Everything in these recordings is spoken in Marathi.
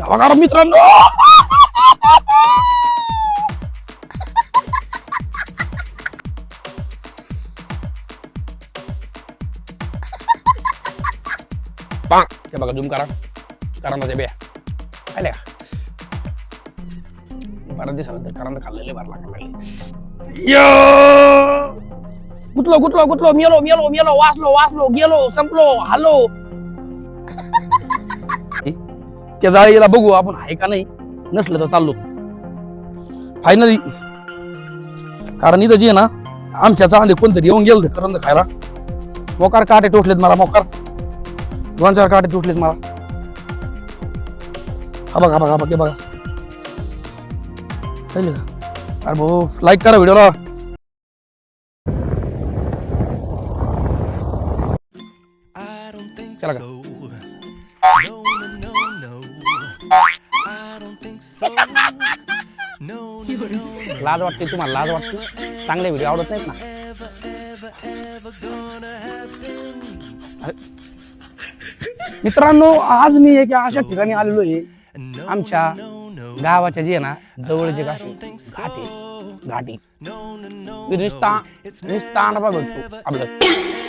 बघा मित्रांनो ते बघा झूम करा करा माझ्या बिया आल्या का बरं दिसायला तर कारण खाल्लेले बरं लागायला लागले यो गुतलो गुतलो गुतलो मेलो मेलो मेलो वाचलो वाचलो गेलो संपलो हलो त्या जाळीला बघू आपण आहे का नाही नसलं तर चाललो. फायनली कारण इथं जे आहे ना आमच्या चांदे कोणतरी येऊन गेलं करंद खायला. मोकार काटे टोचलेत मला मोकार. दोन चार काटे टोटलेत मला. हा बघा बघा बघा बघा. का? अरे भाऊ लाईक करा व्हिडिओला लाज वाटते तुम्हाला लाज वाटते. चांगले व्हिडिओ आवडत नाहीत ना. मित्रांनो आज मी एक अशा ठिकाणी आलेलो आहे. आमच्या गावाच्या जे ना जवळचे गाशी घाटी घाटी. आपलं.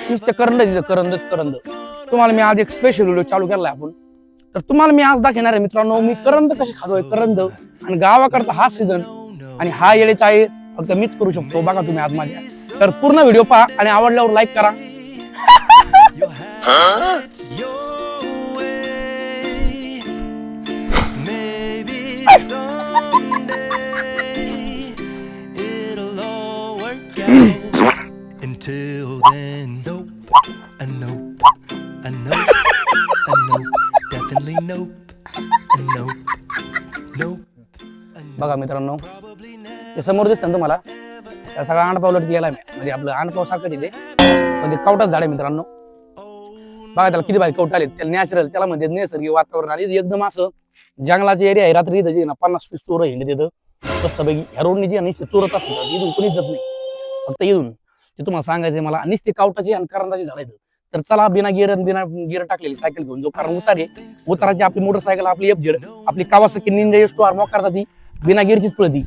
नुसतं करंद दिलं करंदच करंद तुम्हाला मी आज एक स्पेशल व्हिडिओ चालू केलाय आपण. तर तुम्हाला मी आज दाखवणार आहे मित्रांनो मी करंद कशी खातोय करंद. आणि गावाकडचा हा सीझन आणि हा येळेचा आहे फक्त मीच करू शकतो बघा तुम्ही आज माझ्या तर पूर्ण व्हिडिओ पहा आणि आवडल्यावर लाईक करा. Until then, nope, a nope, a nope, a nope, definitely nope, a nope, nope. बघा मित्रांनो. ते समोर दिसतं ना तुम्हाला? त्या सगळा आणपाव लटक गेला मी. म्हणजे आपलं आणपाव सारखं तिथे पण ते कवटाच झाड आहे मित्रांनो. बघा त्याला किती भारी कवट आले त्याला नॅचरल त्याला म्हणजे नैसर्गिक वातावरण आले एकदम असं जंगलाचे एरिया आहे. रात्री इथं ना पन्नास वीस चोर हिंड तिथं. मस्तपैकी ह्या रोडने जी नुसते चोरत असतात. इथून कोणीच जात नाही. फक्त इथून. ते तुम्हाला सांगायचंय मला. नुसते कावटाची आणि करंदाची झाड आहेत. तर चला बिना गिअर बिना गिअर टाकलेली सायकल घेऊन जो कारण उतार आहे उताराची आपली मोटरसायकल आपली एफ झेड आपली Kawasaki Ninja S two R करता ती बिना गिअरचीच पळती.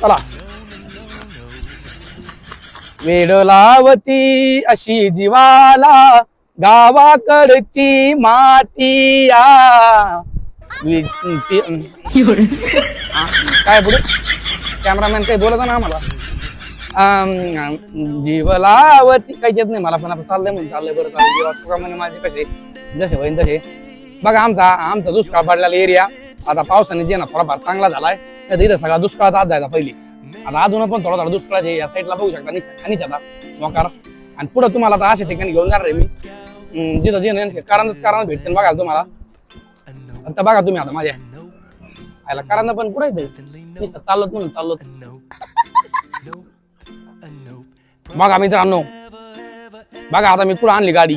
चला. वेड लावती अशी जीवाला गावाकडची मातिया. वि- ती- हा, काय पुढे कॅमेरामॅन काही बोलत ना आम्हाला. जीवलावरती काही येत नाही मला पण. आता चाललंय म्हणून चाललंय बरं चाललंय. माझे कसे जसे होईन तसे. बघा आमचा आमचा दुष्काळ पडलेला एरिया आता पावसाने जे ना थोडाफार चांगला झालाय. तर इथं सगळा दुष्काळात आज जायचा पहिली. आता अजून पण थोडा थोडा दुष्काळ आहे. या साईडला बघू शकता आणि आता. मोकार. आणि पुढे तुम्हाला आता अशा ठिकाणी घेऊन जाणार आहे मी. जिथं जे कारण कारण भेटते बघा तुम्हाला. आता बघा तुम्ही आता माझ्या. आयला कारण पण पुढे चालत म्हणून चाललो बघा मित्रांनो बघा आता मी कुठं आणली गाडी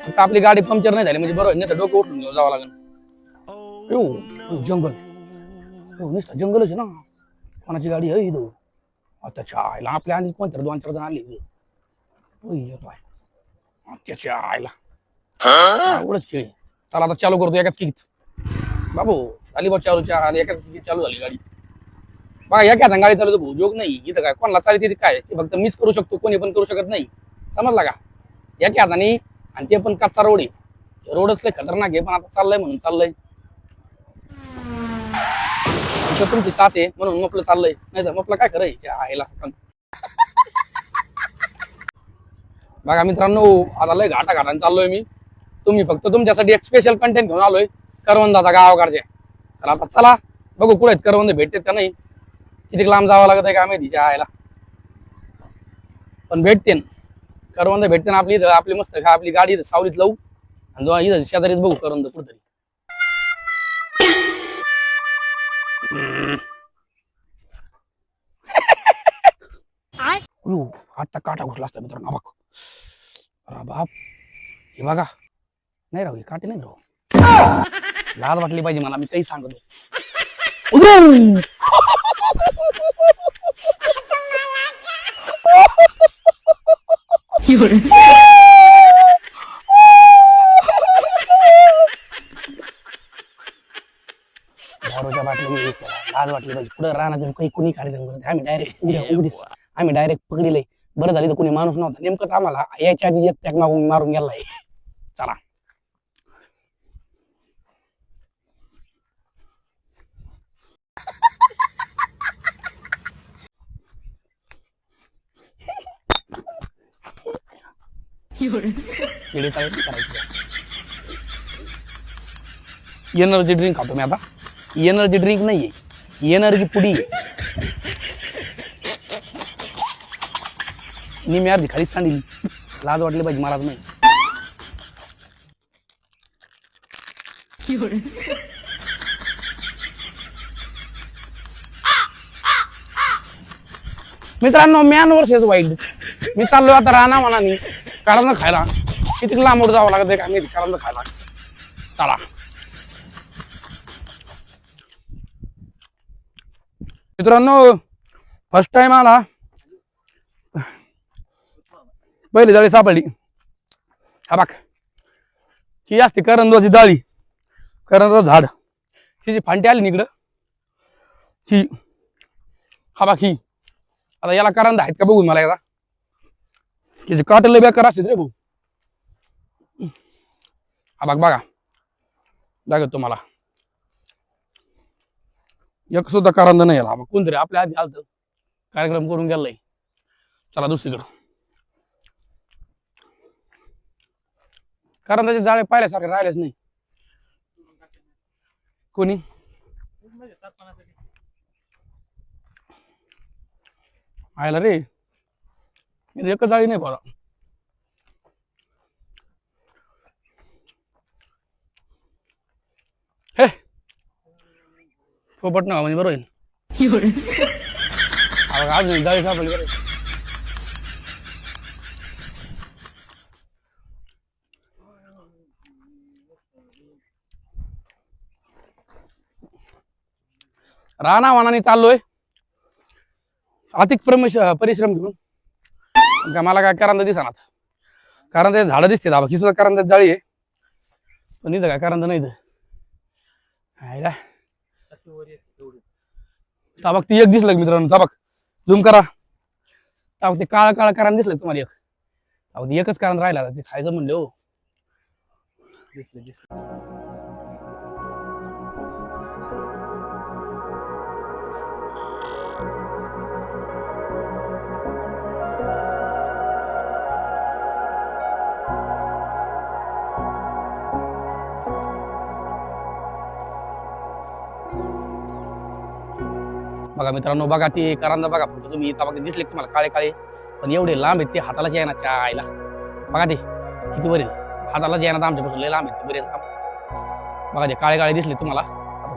आता आपली गाडी पंक्चर नाही झाली म्हणजे बरोबर नाही तर डोकं उठून घेऊन जावं लागेल जंगल नुसतं जंगलच आहे ना कोणाची गाडी आहे इथं आता आयला आपल्या आणि कोणतरी दोन चार जण आली त्याच्या आयला एवढंच खेळ. चला आता चालू करतो एकाच किकीत बाबू अलिबाग चालू चार आणि एकाच किकीत चालू झाली गाडी बघा या हाताने गाडी चालवतो नाही. इथं काय कोणाला चालते ते काय? ते फक्त मीच करू शकतो कोणी पण करू शकत नाही. समजला का? या हाताने आणि ते पण कच्चा रोड आहे. रोडच लय खतरनाक आहे पण आता चाललंय म्हणून चाललंय. तुमची साथ आहे म्हणून मपलं चाललंय. नाही तर मपलं काय खरं आहे? पण बघा मित्रांनो आता लय घाटा घाटाने चाललोय मी. तुम्ही फक्त तुमच्यासाठी एक स्पेशल कंटेंट घेऊन आलोय. करवंदाचा गावाकडचे. तर आता चला बघू कुठे आहेत करवंद भेटतात का नाही. किती लांब जावं लागत आहे का? माहिती तिच्या आयला पण भेटते करवंद भेटते ना आपली इथं. आपली मस्त का आपली गाडी इथं सावलीत लावू. आणि इथं शेजारीच बघू करवंद कुठतरी. आता काटा घुसला असता मित्रांनो. बघ. अरे बाप. हे बघा. नाही राहू हे काटे नाही राहू. लाल वाटली पाहिजे मला. मी काही सांगतो दारूच्या बाटल्या मी use लाज वाटली पाहिजे पुढे राहणार काही कुणी कार्यक्रम करत आम्ही डायरेक्ट उद्या उघडीच आम्ही डायरेक्ट पकडले बरं झाली तर कुणी माणूस नव्हता नेमकंच आम्हाला याच्या आधी एक पॅक मागून मारून गेलाय चला करायची एनर्जी ड्रिंक खातो मी आता. एनर्जी ड्रिंक नाहीये. एनर्जी पुडी निम्मी अर्धी खाली सांडली लाज वाटली पाहिजे मलाच नाही मित्रांनो मॅन वर्सेस वाईल्ड मी चाललोय आता राहणार मनानी कारण खायला. किती लांबवर जावं लागत आहे का मी कारण खायला. चला. मित्रांनो फर्स्ट टाइम आला. पहिली जाळी सापडली. हा बाक ही असते करंदवाची जाळी. करंदवा झाड. ही जी फांटी आली निकडं ही. हा बाक ही. आता याला करंद आहेत का बघून मला एकदा. त्याचे काटले बेकार असते रे भाऊ हा बाग बघा दाखवतो तुम्हाला एक सुद्धा करंद नाही आला मग कोणतरी आपल्या आधी आलत कार्यक्रम करून गेलाय चला दुसरीकडं कारंदाचे जाळे पाहिल्यासारखे राहिलेच नाही कोणी आयला रे इथे एकच जाळी नाही बघा हे! पोपट ना म्हणजे बरोबर आहे. हा बघा, अजून जाळी सापडली बरं आहे. चाललोय. अधिक प्रमेश परिश्रम घेऊन. मला काय करंदा दिसणार कारण ते झाडं दिसते दाबा. सुद्धा करंदा जाळी आहे. पण इथं काय करंदा नाही इथं. ताबक ती एक दिसलं मित्रांनो? ताबक झूम करा. ताबक ते काळा काळा कारण दिसलं तुम्हाला एक? ताबक ते एकच कारण राहिला ते खायचं म्हणले हो. दिसलं दिसलं बघा मित्रांनो बघा ते करांदा बघा फक्त तुम्ही इथं बघा दिसले तुम्हाला? काळे काळे. पण एवढे लांब आहेत ते हातालाच यायना चायला. बघा ते किती वरील हातालाच यायना आमच्यापासून लय लांब आहेत बरेच बघा ते काळे काळे दिसले तुम्हाला.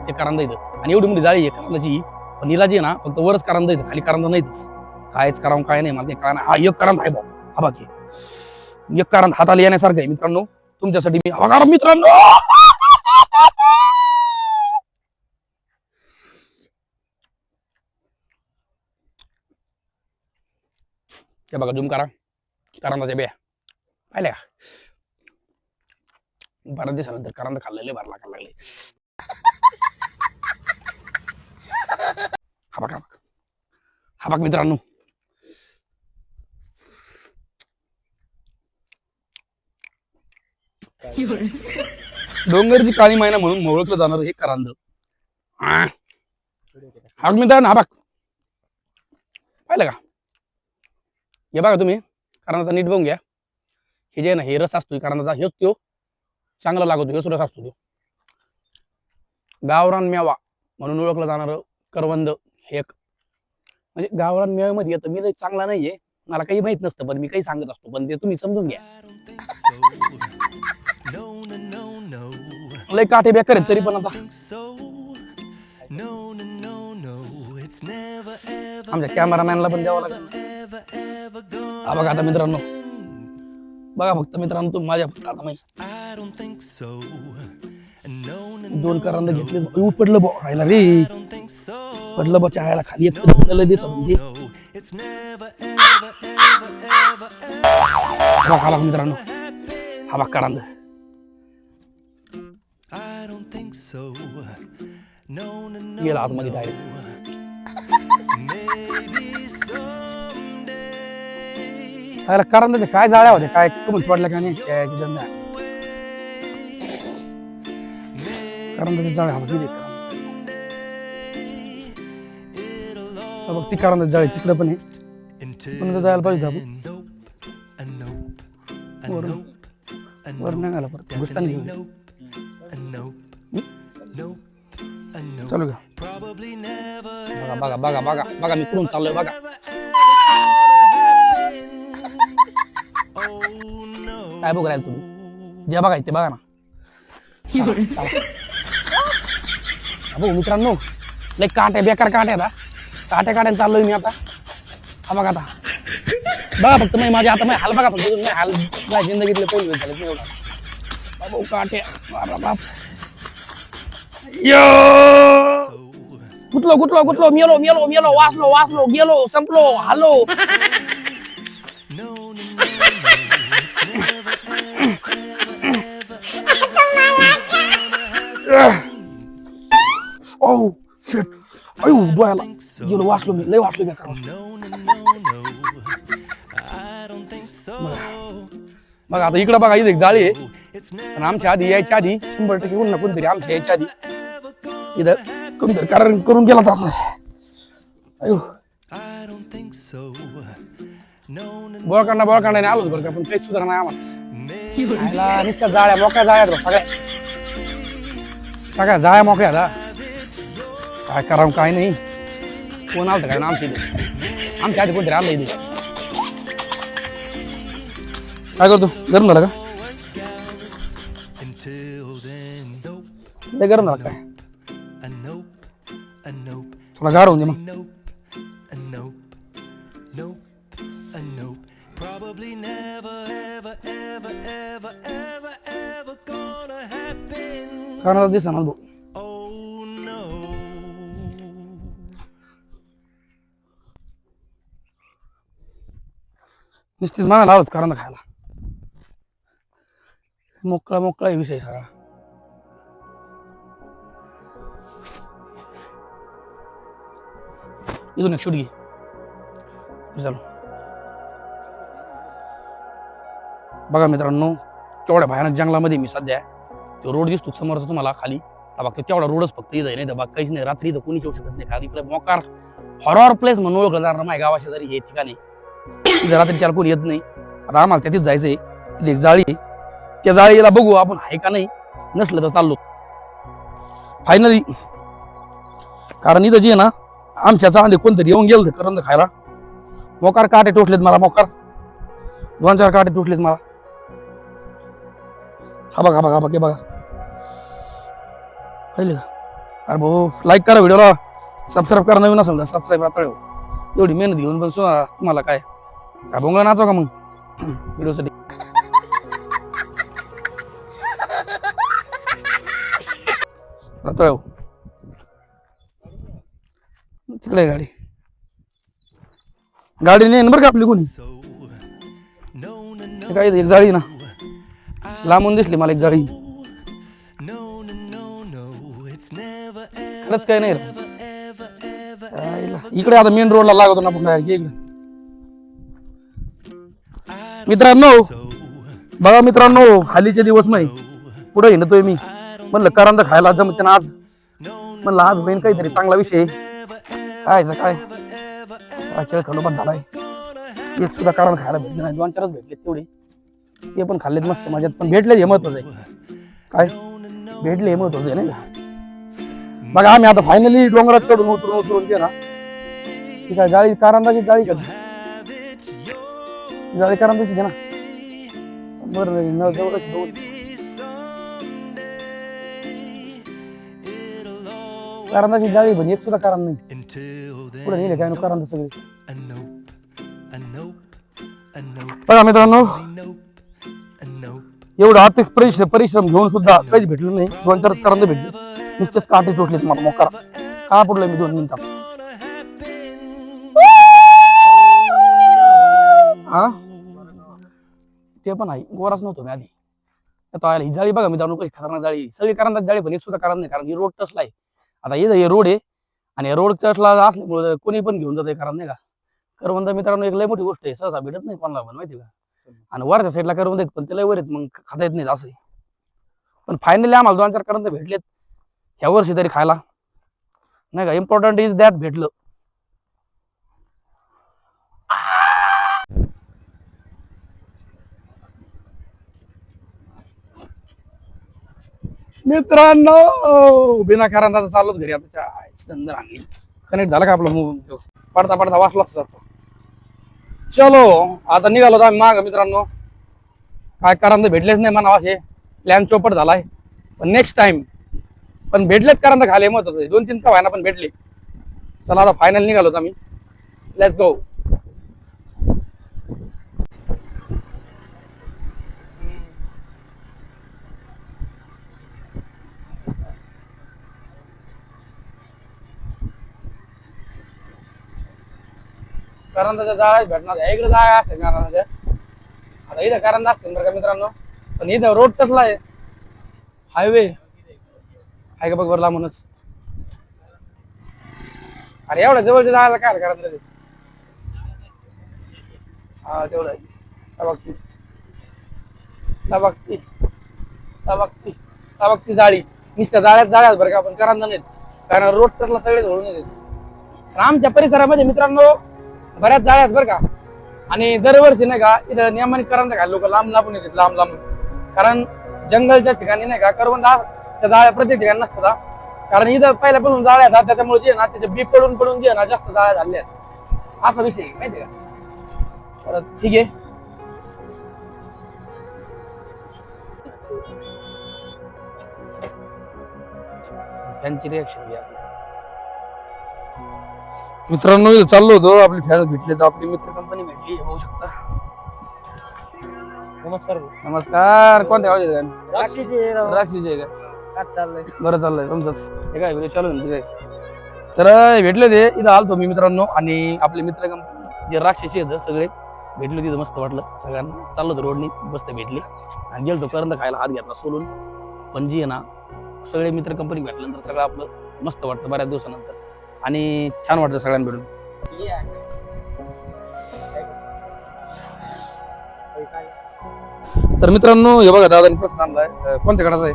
ते करांदा येतं आणि एवढी मोठी जाळी आहे करांदाची. पण हिला जी ना फक्त वरच करांदा येतं खाली करांदा नाहीतच. कायच करावं काय नाही मला ते कळा हा एक करांदा आहे भाऊ हा बाकी एक कारण हाताला येण्यासारखं आहे मित्रांनो. तुमच्यासाठी मी हा मित्रांनो! हे बघा झूम करा करंदाच्या बिया पाहिल्या का बऱ्याच दिवसानंतर करंद खाल्लेले भरला खायला लागले हा बघा हा बघ मित्रांनो डोंगरची काळी महिना म्हणून ओळखलं जाणार हे करांद हा हा बघ मित्रांनो हा बघ पाहिलं का हे बघा तुम्ही कारणाचा नीट बघून घ्या. हे जे ना हे रस असतो कारणाचा हेच तो चांगला लागतो हेच रस असतो तो गावरान मेवा म्हणून ओळखलं जाणार करवंद हे एक. म्हणजे गावरान मेव्यामध्ये येतं मी चांगला नाहीये मला काही माहीत नसतं पण मी काही सांगत असतो पण ते तुम्ही समजून घ्या. लय काठे बेकार तरी पण आता. आमच्या कॅमेरामॅनला पण द्यावं लागेल. हा बघा आता मित्रांनो. बघा फक्त मित्रांनो तुम्ही माझ्या फक्त दोन no. घेतले. उपडलं बो राहिला रे. पडलं बच्चा आयला खाली एक दिसत खाला मित्रांनो. हा बघ करांद. गेला आतमध्ये डायरेक्ट त्याला करंद ते काय जाळ्या होत्या काय कमत पडल्या का नाही त्याची धंदा. करंदाचे जाळ्या हवा किती बघ ती करंदा जाळी तिकडे पण आहे. पण जायला पाहिजे आपण. नाही घाला परत घेऊन चालू का? बघा बघा बघा बघा बघा मी कुठून चाललोय बघा. काय बघ राहील तुम्ही जे बघा ते बघा ना चला, चला. अबो मित्रांनो लय काट्या बेकार काट्या आता काट्या काट्याने चाललोय मी आता हा बघा आता बघा फक्त मी माझ्या आता मी हाल बघा फक्त तुम्ही हाल माझ्या जिंदगीतले पहिली वेळ झाले मी एवढा बाबा काट्या बाबा बाप यो कुठलो कुठलो कुठलो मेलो मेलो मेलो वाचलो वाचलो गेलो संपलो हॅलो ओ शिट अयो डोळ्याला गेलो वाचलो मी लय वाचलो बेकार No, no, no, no. I don't think so. बघा आता इकडं बघा इथे एक जाळी आहे. आणि आमच्या आधी यायच्या आधी शंभर टक्के उन्हा कोणतरी आमच्या यायच्या आधी. इथं कोणतरी कारण करून गेला जात नाही अयो. बोळकांना don't आलोच बरं का पण काही सुधारणा नाही आम्हाला. जाळ्या मोकळ्या जाळ्या सगळ्या. सगळ्या जाळ्या मोकळ्या आता काय करावं काय नाही कोण आलं काय ना आमच्या इथे आमच्या आधी कोणतरी आलं इथे काय करतो गरम झालं का until then. Nope, लय गरम झालं काय a nope, a nope, थोडा गार होऊन दे मग happen. कारण भाऊ मला लावत कारण खायला मोकळा मोकळा आहे विषय सगळा इथून एक शूट घे बघा मित्रांनो केवढ्या भयानक जंगलामध्ये मी सध्या आहे. तो रोड दिसतो समोरचा तुम्हाला खाली. हा तेवढा रोडच फक्त इथं नाही तर बाकी काहीच नाही. रात्री इथं कोणी येऊ शकत नाही. कारण इकडे मोकार हॉरॉर प्लेस म्हणून ओळखलं जाणार माझ्या गावाच्या जरी हे ठिकाणी. इथं रात्री चार कोणी येत नाही. आता आम्हाला त्यातीच जायचंय. तिथे एक जाळी आहे. त्या जाळीला बघू आपण आहे का नाही. नसलं तर चाललो. फायनली कारण इथं जे ना आमच्या चांदे कोणतरी येऊन गेलं करंद खायला. मोकार काटे टोचलेत मला मोकार. दोन चार काटे टोचलेत मला. हा बघा बघा बघा बघा. पहिले का? अरे भाऊ लाईक करा व्हिडिओला सबस्क्राईब करा नवीन असेल सबस्क्राईब आता एवढी मेहनत घेऊन पण सुना तुम्हाला काय? काय बोंगला नाचो का मग? व्हिडिओसाठी रताळ तिकडे आहे गाडी. गाडी नाही बरं का आपली कोणी? हे काय एक जाळी ना. लांबून दिसली मला एक जाळी. खरंच काय नाही रे. आईला. इकडे आता मेन रोडला लागतो ना आपण direct इकडे. मित्रांनो बघा मित्रांनो हालीचे दिवस नाही. पुढे हिंडतोय मी. म्हणलं करंद खायला जमते ना आज. म्हणलं आज मेन काहीतरी चांगला विषय आहे. काय याचं काय? काय खेळ पण झालाय. एक सुद्धा कारण खायला भेटले नाही. दोन चारच भेटले तेवढे. ते पण खाल्लेत मस्त माझ्यात पण भेटले हे महत्वाचं आहे. काय? भेटले हे महत्वाचं आहे नाही का? बघा आम्ही आता फायनली डोंगरात कडून उतरून उतरून गेला. ठीक आहे जाळी कारंदाची जाळी का जाळी कारंदाची घे ना. बरं न जवळच दोन जाळी पण एक सुद्धा कारण नाही. पुढे नेले काय नको सगळे? बघा मित्रांनो एवढा nope, आर्थिक परिश्रम परिश्रम घेऊन सुद्धा काहीच भेटलं नाही. दोन चार कारांदे भेटले. नुसतेच काटे सुटलीच मला मोकार. का पडलोय मी दोन मिनिटात हा ते पण आहे. गोराच नव्हतो मी आधी. आता आला. ही जाळी बघा मी जाणू कशी खतरनाक जाळी. सगळी कारण जाळी पण एक सुद्धा कारण नाही कारण ही रोड टचला आहे. आता हे हे रोड आहे आणि रोड टचला असल्यामुळे कोणी पण घेऊन जाते कारण नाही का? करवंद मित्रांनो एक लय मोठी गोष्ट आहे. सहसा भेटत नाही कोणाला पण माहिती का? आणि वरच्या साईडला करवंद आहेत पण लय वर आहेत मग खाता येत नाही असं पण फायनली आम्हाला दोन चार करंद भेटलेत. ह्या वर्षी तरी खायला. नाही का? इम्पॉर्टंट इज दॅट भेटलं. मित्रांनो बिना करंदाचा चाललोच घरी आता चायची आणली. कनेक्ट झाला का आपला पडता पडता वाचलाच जातो. चलो आता निघालो आम्ही माग मित्रांनो. काय कारण भेटलेच नाही मनावाशे प्लॅन चोपट झालाय. पण नेक्स्ट टाइम पण भेटलेच करंद खाले मत होते. दोन तीन का व्हायना पण भेटले. चला आता फायनल निघालो आम्ही लेट्स गो करंदाच्या जाळ्याच भेटणार आहे. इकडे जाळ्या असेल करंदाच्या. आता इथं करंदा असते बरं का मित्रांनो. पण इथं रोड कसला आहे. हायवे आहे का बघ बरं लांबूनच? अरे एवढ्या जवळच्या जायला काय करंदा ते हा तेवढं तबकती. तबकती. तबकती. तबकती जाळी. नुसत्या जाळ्यात जाळ्यात बरं का पण करांदा नाहीत. कारण रोड टचला सगळे धरून येते आमच्या परिसरामध्ये मित्रांनो बऱ्याच जाळ्यात बरं का. आणि दरवर्षी नाही का इथं नियमाने करंदा खायला लोक लांब लांबून येतात लांब लांब. कारण जंगलच्या ठिकाणी नाही का करवंदा त्या जाळ्या प्रत्येक ठिकाणी नसतात कारण इथं पहिल्यापासून जाळ्या आहेत त्याच्यामुळे जे ना त्याचे बी पडून पडून जे ना जास्त जाळ्या झाल्या आहेत. असा विषय माहिती का? तर ठीक आहे. त्यांची रिॲक्शन घ्या. मित्रांनो इथं चाललो होतो. आपली फॅन भेटले तर आपली मित्र कंपनी भेटली हे बघू शकता. नमस्कार. नमस्कार. कोणत्या गावाचे आहेत गाणं? राक्षीचे राक्षीचे आहे का चाललंय. बरं चाललंय तुमचंच. हे काय व्हिडिओ चालू आहे काय तर भेटले ते इथं आलतो मी मित्रांनो आणि आपले मित्र कंपनी जे राक्षसी आहेत सगळे भेटले तिथं मस्त वाटलं सगळ्यांना. चाललो होतो रोडनी मस्त भेटले. आणि गेलतो करंद खायला हात घेतला सोलून. पण जी आहे ना सगळे मित्र कंपनी भेटल्यानंतर सगळं आपलं मस्त वाटतं बऱ्याच दिवसानंतर. आणि छान वाटतं सगळ्यांना भेटून. तर मित्रांनो हे बघा दादानी प्रसाद आणलाय. कोणत्या गडाचा आहे?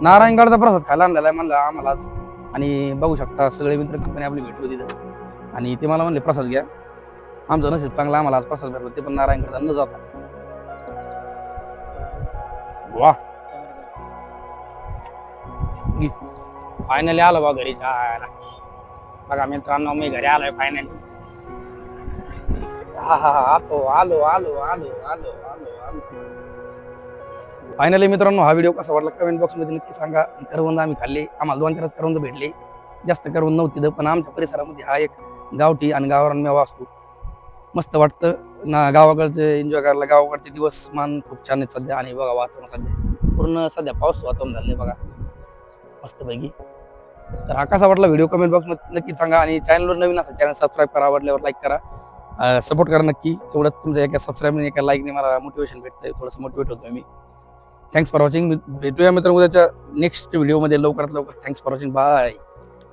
नारायणगडचा प्रसाद खायला आणलेला आहे म्हणलं आम्हाला आज. आणि बघू शकता सगळे मित्र कंपनी आपली भेटलो तिथं. आणि ते मला म्हणले प्रसाद घ्या. आमचं नशीब चांगला आम्हाला आज प्रसाद भेटला. ते पण नारायणगडचा न जाता. वा फायनली आलो बा घरी. जायला बघा मित्रांनो मी घरी आलोय फायनली हा हा हा. आलो आलो आलो आलो आलो आलो. फायनली मित्रांनो हा व्हिडिओ कसा वाटला कमेंट बॉक्समध्ये नक्की सांगा. करवंद आम्ही खाल्ले. आम्हाला दोन चारच करवंद भेटले. जास्त करवंद नव्हती इथं, पण आमच्या परिसरामध्ये हा एक गावठी आणि गावरान मेवा असतो. मस्त वाटतं. ना गावाकडचे एन्जॉय करायला गावाकडचे दिवस मान खूप छान आहेत सध्या. आणि बघा वातावरण सध्या. पूर्ण सध्या पाऊस वातावरण झाले बघा. मस्तपैकी. तर हा कसा वाटला व्हिडिओ कमेंट बॉक्समध्ये नक्की सांगा. आणि चॅनलवर नवीन असा चॅनल सबस्क्राईब करा. आवडल्यावर लाईक करा. सपोर्ट करा नक्की. तेवढंच तुमच्या एका सबस्क्राईब एका लाईकने मला मोटिवेशन भेटतं थोडंसं मोटिवेट होतो मी. थँक्स फॉर वॉचिंग भेटूया मित्र उद्याच्या नेक्स्ट व्हिडिओमध्ये लवकरात लवकर. Thanks for watching bye